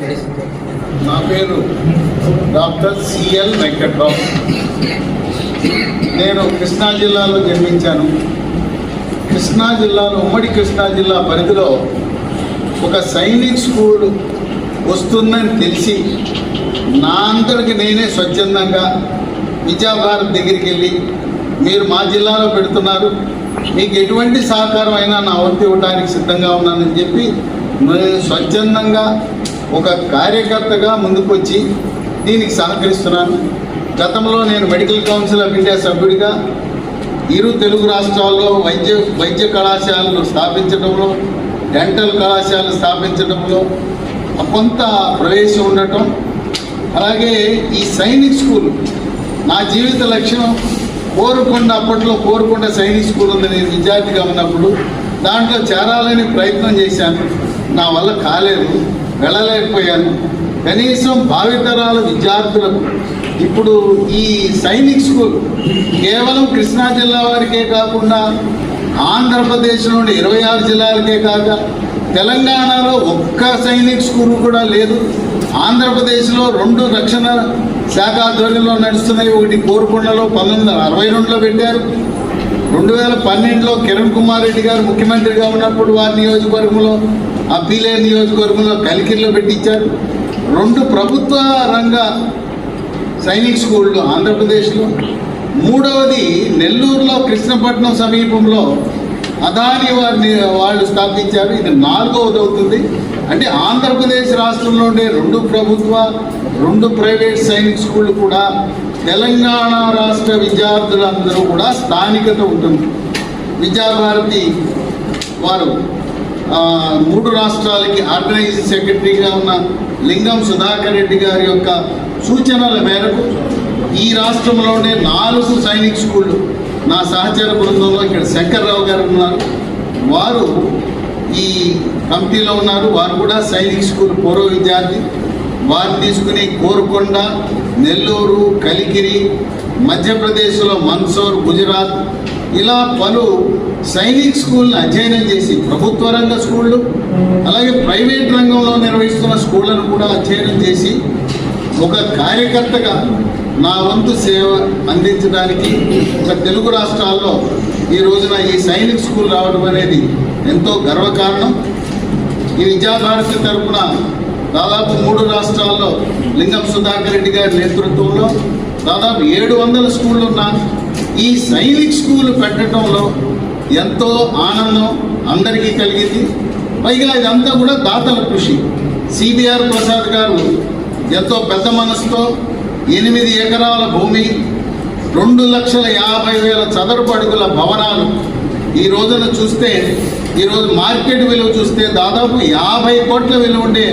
నా పేరు doctor CL Venkatrao. నేను కృష్ణా జిల్లాలో జన్మించాను. కృష్ణా జిల్లాలో ఉమ్మడి కృష్ణా జిల్లా పరిధిలో ఒక సైనిక్ స్కూల్ వస్తుందని తెలిసి నా అందరికి నేనే స్వచ్ఛందంగా విద్యాభారత్ దగ్గరికి వెళ్ళి మీరు మా జిల్లాలో పెడుతున్నారు. మీకు ఎటువంటి సహకారం అయినా నా వంతు ఇవ్వడానికి సిద్ధంగా ఉన్నానని చెప్పి నేను స్వచ్ఛందంగా ఒక కార్యకర్తగా ముందుకు వచ్చి దీనికి సహకరిస్తున్నాను. గతంలో నేను మెడికల్ కౌన్సిల్ ఆఫ్ ఇండియా సభ్యుడిగా ఇరు తెలుగు రాష్ట్రాల్లో వైద్య వైద్య కళాశాలను స్థాపించడంలో డెంటల్ కళాశాలలు స్థాపించడంలో కొంత ప్రవేశం ఉండటం అలాగే ఈ సైనిక్ స్కూల్ నా జీవిత లక్ష్యం కోరుకొండ అప్పట్లో కోరుకొండ సైనిక్ స్కూల్ ఉంది నేను విద్యార్థిగా ఉన్నప్పుడు దాంట్లో చేరాలని ప్రయత్నం చేశాను. నా వల్ల కాలేదు. వెళ్ళలేకపోయాను. కనీసం భావితరాల విద్యార్థులకు ఇప్పుడు ఈ సైనిక్ స్కూల్ కేవలం కృష్ణా జిల్లా వారికే కాకుండా ఆంధ్రప్రదేశ్ నుండి ఇరవై ఆరు జిల్లాలకే కాక తెలంగాణలో ఒక్క సైనిక్ స్కూల్ కూడా లేదు. ఆంధ్రప్రదేశ్లో రెండు రక్షణ శాఖ ఆధ్వర్యంలో నడుస్తున్నాయి. ఒకటి కోరుకొండలో పంతొమ్మిది వందల అరవై రెండులో పెట్టారు. రెండు వేల పన్నెండులో కిరణ్ కుమార్ రెడ్డి గారు ముఖ్యమంత్రిగా ఉన్నప్పుడు వారి నియోజకవర్గంలో ఆ పీలే నియోజకవర్గంలో కలికిరిలో పెట్టించారు. రెండు ప్రభుత్వ రంగ సైనిక్ స్కూళ్ళు ఆంధ్రప్రదేశ్లో. మూడవది నెల్లూరులో కృష్ణపట్నం సమీపంలో అదాని వారిని వాళ్ళు స్థాపించారు. ఇది నాలుగవది అవుతుంది. అంటే ఆంధ్రప్రదేశ్ రాష్ట్రంలో ఉండే రెండు ప్రభుత్వ రెండు ప్రైవేట్ సైనిక్ స్కూళ్ళు కూడా తెలంగాణ రాష్ట్ర విద్యార్థులందరూ కూడా స్థానికత ఉంటుంది. విద్యాభారతి వారు మూడు రాష్ట్రాలకి ఆర్గనైజింగ్ సెక్రటరీగా ఉన్న లింగం సుధాకర్ రెడ్డి గారి యొక్క సూచనల మేరకు ఈ రాష్ట్రంలోనే నాలుగు సైనిక్ స్కూళ్ళు. నా సహచర బృందంలో ఇక్కడ శంకర్రావు గారు ఉన్నారు. వారు ఈ కమిటీలో ఉన్నారు. వారు కూడా సైనిక్ స్కూల్ పూర్వ విద్యార్థి. వారిని తీసుకుని కోరుకొండ నెల్లూరు కలికిరి మధ్యప్రదేశ్లో మన్సూర్ గుజరాత్ ఇలా పలు సైనిక్ స్కూల్ని అధ్యయనం చేసి ప్రభుత్వ రంగ స్కూళ్ళు అలాగే ప్రైవేట్ రంగంలో నిర్వహిస్తున్న స్కూళ్ళను కూడా అధ్యయనం చేసి ఒక కార్యకర్తగా నా వంతు సేవ అందించడానికి ఒక తెలుగు రాష్ట్రాల్లో ఈ రోజున ఈ సైనిక్ స్కూల్ రావడం అనేది ఎంతో గర్వకారణం. ఈ విద్యాభారతి తరపున దాదాపు మూడు రాష్ట్రాల్లో లింగం సుధాకర్ రెడ్డి గారి నేతృత్వంలో దాదాపు ఏడు వందల స్కూళ్ళు ఉన్న ఈ సైనిక్ స్కూల్ పెట్టడంలో ఎంతో ఆనందం అందరికీ కలిగింది. పైగా ఇదంతా కూడా దాతల కృషి. సిబిఆర్ ప్రసాద్ గారు ఎంతో పెద్ద మనసుతో ఎనిమిది ఎకరాల భూమి రెండు లక్షల యాభై వేల చదరపు అడుగుల భవనాలు ఈ రోజున చూస్తే ఈరోజు మార్కెట్ విలువ చూస్తే దాదాపు యాభై కోట్ల విలువ ఉండే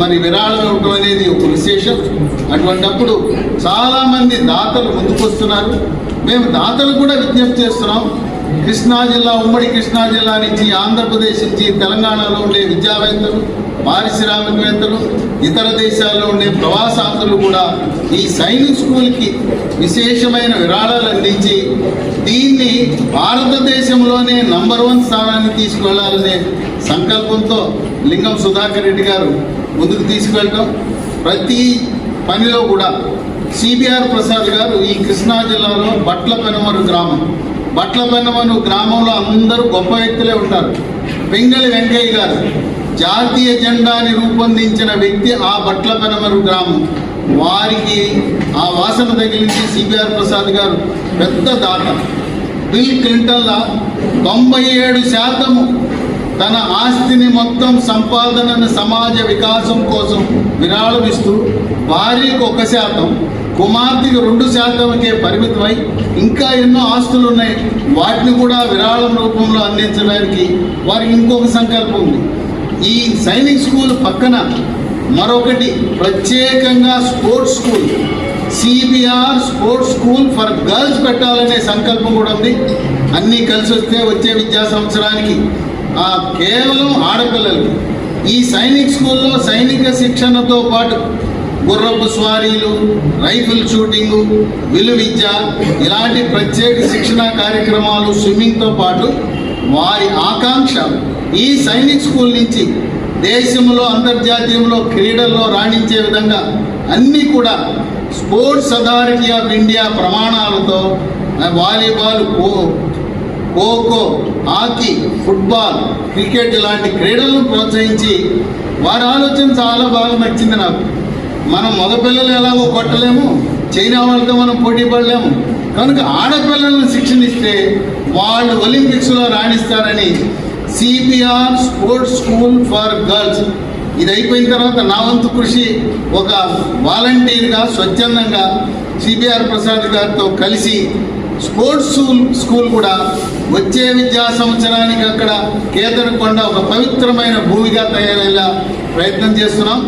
మరి విరాళం ఇవ్వటం అనేది ఒక విశేషం. అటువంటప్పుడు చాలామంది దాతలు ముందుకొస్తున్నారు మేము దాతలు కూడా విజ్ఞప్తి చేస్తున్నాం. కృష్ణా జిల్లా ఉమ్మడి కృష్ణా జిల్లా నుంచి ఆంధ్రప్రదేశ్ నుంచి తెలంగాణలో ఉండే విద్యావేత్తలు పారిశ్రామికవేత్తలు ఇతర దేశాల్లో ఉండే ప్రవాసాంతులు కూడా ఈ సైనిక్ స్కూల్కి విశేషమైన విరాళాలు అందించి దీన్ని భారతదేశంలోనే నంబర్ వన్ స్థానాన్ని తీసుకువెళ్ళాలనే సంకల్పంతో లింగం సుధాకర్ రెడ్డి గారు ముందుకు తీసుకువెళ్ళడం ప్రతి పనిలో కూడా సిబిఆర్ ప్రసాద్ గారు ఈ కృష్ణా జిల్లాలో బట్ల పెనమరు గ్రామం. బట్ల పెనమరు గ్రామంలో అందరూ గొప్ప వ్యక్తులే ఉంటారు. పింగళి వెంకయ్య గారు జాతీయ జెండాని రూపొందించిన వ్యక్తి ఆ బట్ల పెనమరు గ్రామం. వారికి ఆ వాసన తగిలించి సిబిఆర్ ప్రసాద్ గారు. పెద్ద దాత. బిల్ క్లింటన్ల తొంభై ఏడు శాతము తన ఆస్తిని మొత్తం సంపాదనను సమాజ వికాసం కోసం విరాళమిస్తూ భార్యకు ఒక శాతం కుమార్తెకు రెండు శాతంకే పరిమితమై ఇంకా ఎన్నో ఆస్తులు ఉన్నాయి వాటిని కూడా విరాళం రూపంలో అందించడానికి వారికి ఇంకొక సంకల్పం ఉంది. ఈ సైనిక్ స్కూల్ పక్కన మరొకటి ప్రత్యేకంగా sports school. C B R sports school for girls పెట్టాలనే సంకల్పం కూడా ఉంది. అన్నీ కలిసి వస్తే వచ్చే విద్యా సంవత్సరానికి ఆ కేవలం ఆడపిల్లలకి. ఈ సైనిక్ స్కూల్లో సైనిక శిక్షణతో పాటు గుర్రపు స్వారీలు రైఫిల్ షూటింగు విలు విద్య ఇలాంటి ప్రత్యేక శిక్షణ కార్యక్రమాలు స్విమ్మింగ్తో పాటు వారి ఆకాంక్ష ఈ సైనిక్ స్కూల్ నుంచి దేశంలో అంతర్జాతీయంలో క్రీడల్లో రాణించే విధంగా అన్నీ కూడా స్పోర్ట్స్ అథారిటీ ఆఫ్ ఇండియా ప్రమాణాలతో volleyball kho kho kho hockey football cricket లాంటి క్రీడలను ప్రోత్సహించి వారి ఆలోచన చాలా బాగా నచ్చింది నాకు. మనం మగపిల్లలు ఎలాగో కొట్టలేము చైనా వాళ్ళతో మనం పోటీ పడలేము. కనుక ఆడపిల్లలను శిక్షణ ఇస్తే వాళ్ళు ఒలింపిక్స్లో రాణిస్తారని C P R sports school for girls. ఇది అయిపోయిన తర్వాత నా వంతు కృషి ఒక వాలంటీర్గా స్వచ్ఛందంగా సిపిఆర్ ప్రసాద్ గారితో కలిసి స్పోర్ట్స్ స్కూల్ స్కూల్ కూడా వచ్చే విద్యా సంవత్సరానికి అక్కడ కేతనకొండ ఒక పవిత్రమైన భూమిగా తయారయ్యేలా ప్రయత్నం చేస్తున్నాం.